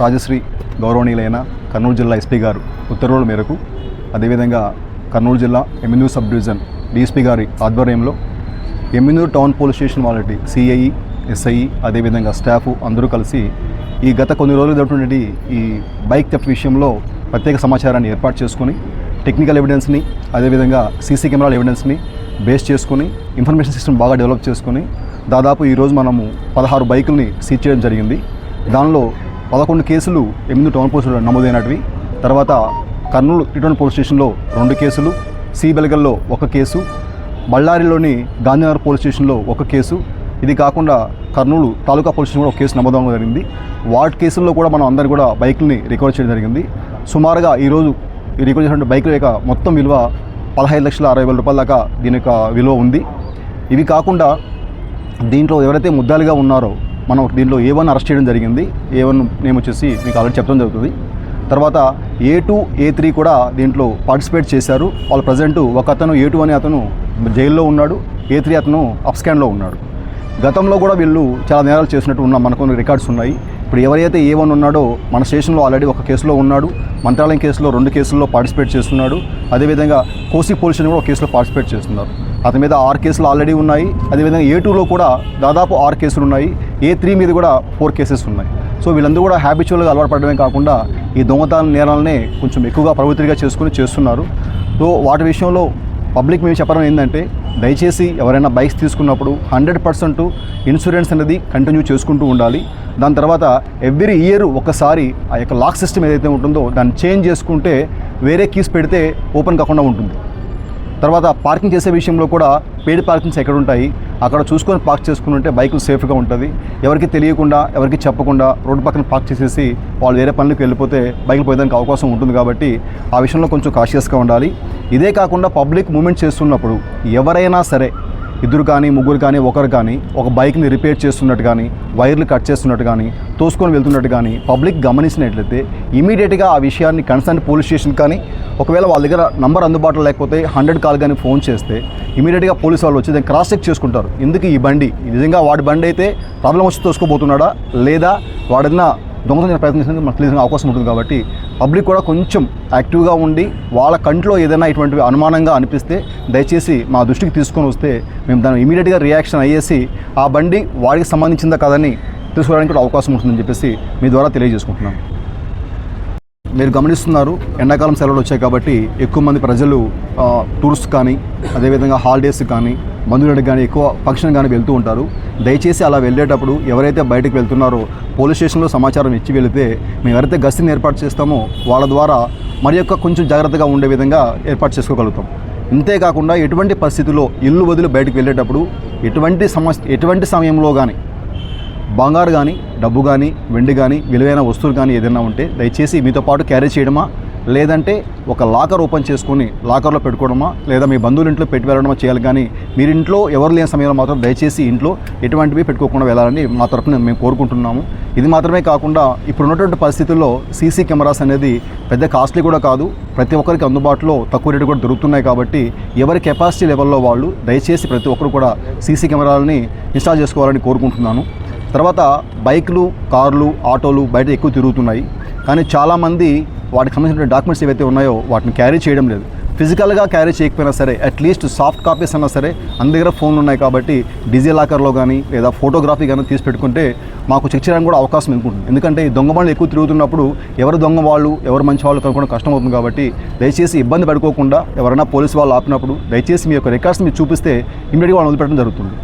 రాజశ్రీ గౌరవనీయులైన కర్నూలు జిల్లా ఎస్పీ గారు ఉత్తర్వుల మేరకు అదేవిధంగా కర్నూలు జిల్లా ఎమ్మెన్యూ సబ్ డివిజన్ డిఎస్పీ గారి ఆధ్వర్యంలో ఎమ్మెన్యూ టౌన్ పోలీస్ స్టేషన్ వాళ్ళటి సిఐఈ ఎస్ఐ అదేవిధంగా స్టాఫ్ అందరూ కలిసి ఈ గత కొన్ని రోజులు జరుగుతున్నటువంటి ఈ బైక్ థెఫ్ట్ విషయంలో ప్రత్యేక సమాచారాన్ని ఏర్పాటు చేసుకుని టెక్నికల్ ఎవిడెన్స్ని అదేవిధంగా సీసీ కెమెరాల ఎవిడెన్స్ని బేస్ చేసుకొని ఇన్ఫర్మేషన్ సిస్టమ్ బాగా డెవలప్ చేసుకుని దాదాపు ఈరోజు మనము పదహారు బైకుల్ని సీజ్ చేయడం జరిగింది. దానిలో పదకొండు కేసులు ఎనిమిది టౌన్ పోలీసులు నమోదైనటివి. తర్వాత కర్నూలు ఇటువంటి పోలీస్ స్టేషన్లో రెండు కేసులు సి బెలగల్లో ఒక కేసు బళ్ళారిలోని గాంధీనగర్ పోలీస్ స్టేషన్లో ఒక కేసు. ఇది కాకుండా కర్నూలు తాలూకా పోలీస్ స్టేషన్ కూడా ఒక కేసు నమోదవడం జరిగింది. వాటి కేసుల్లో కూడా మనం అందరూ కూడా బైకుల్ని రికవర్ చేయడం జరిగింది. సుమారుగా ఈరోజు ఈ రికవర్ చేసినటువంటి బైకుల యొక్క మొత్తం విలువ పదహైదు లక్షల అరవై వేల రూపాయల దాకా దీని యొక్క విలువ ఉంది. ఇవి కాకుండా దీంట్లో ఎవరైతే ముద్దాలుగా ఉన్నారో మనం దీంట్లో ఏ వన్ అరెస్ట్ చేయడం జరిగింది. ఏ వన్ నేమ్ వచ్చేసి మీకు ఆల్రెడీ చెప్పడం జరుగుతుంది. తర్వాత ఏ టూ ఏ త్రీ కూడా దీంట్లో పార్టిసిపేట్ చేశారు. వాళ్ళు ప్రజెంట్ ఒక అతను ఏ టూ అనే అతను జైల్లో ఉన్నాడు. ఏ త్రీ అతను అప్స్కాన్లో ఉన్నాడు. గతంలో కూడా వీళ్ళు చాలా నేరాలు చేసినట్టు ఉన్న మనకు కొన్ని రికార్డ్స్ ఉన్నాయి. ఇప్పుడు ఎవరైతే ఏ వన్ ఉన్నాడో మన స్టేషన్లో ఆల్రెడీ ఒక కేసులో ఉన్నాడు మంత్రాలయం కేసులో రెండు కేసుల్లో పార్టిసిపేట్ చేస్తున్నాడు అదేవిధంగా కోసి పోలీసులు కూడా ఒక కేసులో పార్టిసిపేట్ చేస్తున్నారు. అతని మీద ఆరు కేసులు ఆల్రెడీ ఉన్నాయి అదేవిధంగా ఏ టూలో కూడా దాదాపు ఆరు కేసులు ఉన్నాయి ఏ త్రీ మీద కూడా ఫోర్ కేసెస్ ఉన్నాయి. సో వీళ్ళందరూ కూడా హ్యాబిచువల్గా అలవాటు పడడమే కాకుండా ఈ దొంగతన నేరాలనే కొంచెం ఎక్కువగా ప్రవృత్తిగా చేసుకుని చేస్తున్నారు. సో వాటి విషయంలో పబ్లిక్ మేము చెప్పడం ఏంటంటే దయచేసి ఎవరైనా బైక్స్ తీసుకున్నప్పుడు హండ్రెడ్ పర్సెంట్ ఇన్సూరెన్స్ అనేది కంటిన్యూ చేసుకుంటూ ఉండాలి. దాని తర్వాత ఎవ్రీ ఇయర్ ఒకసారి ఆ యొక్క లాక్ సిస్టమ్ ఏదైతే ఉంటుందో దాన్ని చేంజ్ చేసుకుంటే వేరే కీస్ పెడితే ఓపెన్ కాకుండా ఉంటుంది. తర్వాత పార్కింగ్ చేసే విషయంలో కూడా పేడ్ పార్కింగ్స్ ఎక్కడ ఉంటాయి? అక్కడ చూసుకొని పార్క్ చేసుకుని ఉంటే బైకులు సేఫ్గా ఉంటుంది. ఎవరికి తెలియకుండా ఎవరికి చెప్పకుండా రోడ్డు పక్కన పార్క్ చేసేసి వాళ్ళు వేరే పనులకు వెళ్ళిపోతే బైకులు పోయేదానికి అవకాశం ఉంటుంది కాబట్టి ఆ విషయంలో కొంచెం కాషియస్గా ఉండాలి. ఇదే కాకుండా పబ్లిక్ మూమెంట్ చేస్తున్నప్పుడు ఎవరైనా సరే ఇద్దరు కానీ ముగ్గురు కానీ ఒకరు కానీ ఒక బైక్ని రిపేర్ చేస్తున్నట్టు కానీ వైర్లు కట్ చేస్తున్నట్టు కానీ తోసుకొని వెళ్తున్నట్టు కానీ పబ్లిక్ గమనించినట్లయితే ఇమీడియట్గా ఆ విషయాన్ని కన్సర్న్ పోలీస్ స్టేషన్ కానీ ఒకవేళ వాళ్ళ దగ్గర నంబర్ అందుబాటులో లేకపోతే హండ్రెడ్ కాల్ కానీ ఫోన్ చేస్తే ఇమీడియట్గా పోలీస్ వాళ్ళు వచ్చి దాన్ని క్రాస్ చెక్ చేసుకుంటారు. ఎందుకు ఈ బండి? నిజంగా వాడి బండి అయితే ప్రాబ్లం వచ్చి తోసుకోబోతున్నాడా? లేదా వాడన్నా దొంగతనం ప్రయత్నించడానికి మనకు తెలిసిన అవకాశం ఉంటుంది కాబట్టి పబ్లిక్ కూడా కొంచెం యాక్టివ్గా ఉండి వాళ్ళ కంట్లో ఏదైనా ఇటువంటివి అనుమానంగా అనిపిస్తే దయచేసి మా దృష్టికి తీసుకొని వస్తే మేము దాన్ని ఇమీడియట్గా రియాక్షన్ అయ్యేసి ఆ బండి వాడికి సంబంధించిందా కదని తెలుసుకోవడానికి కూడా అవకాశం ఉంటుందని చెప్పేసి మీ ద్వారా తెలియజేసుకుంటున్నాం మీరు గమనిస్తున్నారు ఎండాకాలం సెలవులు వచ్చాయి కాబట్టి ఎక్కువ మంది ప్రజలు టూర్స్ కానీ అదేవిధంగా హాలిడేస్ కానీ బంధువులకు కానీ ఎక్కువ ఫంక్షన్ కానీ వెళ్తూ ఉంటారు. దయచేసి అలా వెళ్ళేటప్పుడు ఎవరైతే బయటకు వెళ్తున్నారో పోలీస్ స్టేషన్లో సమాచారం ఇచ్చి వెళితే మేము ఎవరైతే గస్తీని ఏర్పాటు చేస్తామో వాళ్ళ ద్వారా మరి యొక్క కొంచెం జాగ్రత్తగా ఉండే విధంగా ఏర్పాటు చేసుకోగలుగుతాం. ఇంతేకాకుండా ఎటువంటి పరిస్థితుల్లో ఇల్లు వదిలి బయటకు వెళ్ళేటప్పుడు ఎటువంటి సమస్య ఎటువంటి సమయంలో కానీ బంగారు కానీ డబ్బు కానీ వెండి కానీ విలువైన వస్తువులు కానీ ఏదైనా ఉంటే దయచేసి మీతో పాటు క్యారీ చేయడమా? లేదంటే ఒక లాకర్ ఓపెన్ చేసుకొని లాకర్లో పెట్టుకోవడమా? లేదా మీ బంధువుల ఇంట్లో పెట్టి వెళ్ళడమా చేయాలి. కానీ మీరు ఇంట్లో ఎవరు లేని సమయంలో మాత్రం దయచేసి ఇంట్లో ఎటువంటివి పెట్టుకోకుండా వెళ్ళాలని మా తరఫున మేము కోరుకుంటున్నాము. ఇది మాత్రమే కాకుండా ఇప్పుడున్నటువంటి పరిస్థితుల్లో సీసీ కెమెరాస్ అనేది పెద్ద కాస్ట్లీ కూడా కాదు. ప్రతి ఒక్కరికి అందుబాటులో తక్కువ రేటు కూడా దొరుకుతున్నాయి కాబట్టి ఎవరి కెపాసిటీ లెవెల్లో వాళ్ళు దయచేసి ప్రతి ఒక్కరు కూడా సీసీ కెమెరాలని ఇన్స్టాల్ చేసుకోవాలని కోరుకుంటున్నాను. తర్వాత బైక్లు కార్లు ఆటోలు బయట ఎక్కువ తిరుగుతున్నాయి. కానీ చాలామంది వాటికి సంబంధించిన డాక్యుమెంట్స్ ఏవైతే ఉన్నాయో వాటిని క్యారీ చేయడం లేదు. ఫిజికల్గా క్యారీ చేయకపోయినా సరే అట్లీస్ట్ సాఫ్ట్ కాపీస్ అన్నా సరే మన దగ్గర ఫోన్లు ఉన్నాయి కాబట్టి డిజీ లాకర్లో కానీ లేదా ఫోటోగ్రఫీ కానీ తీసి పెట్టుకుంటే మాకు చెక్ చేయడానికి కూడా అవకాశం ఉంటుంది ఎందుకంటే ఈ దొంగ బండ్లు ఎక్కువ తిరుగుతున్నప్పుడు ఎవరు దొంగ వాళ్ళు ఎవరు మంచి వాళ్ళు కనుక్కోవడం కష్టం అవుతుంది కాబట్టి దయచేసి ఇబ్బంది పడుకోకుండా ఎవరైనా పోలీసు వాళ్ళు ఆపినప్పుడు దయచేసి మీ యొక్క రికార్డ్స్ మీరు చూపిస్తే ఇమీడియట్గా వాళ్ళు వదిలిపెట్టడం జరుగుతుంది.